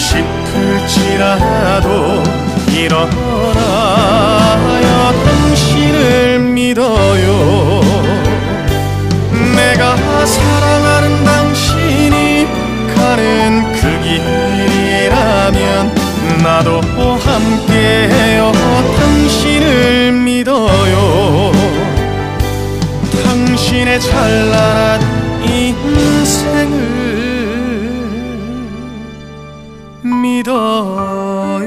싶을지라도 일어나야 당신을 믿어요. 내가 사랑하는 당신이 가는 그 길이라면 나도 함께해요. 당신을 믿어요. 당신의 찬란한 이 米多。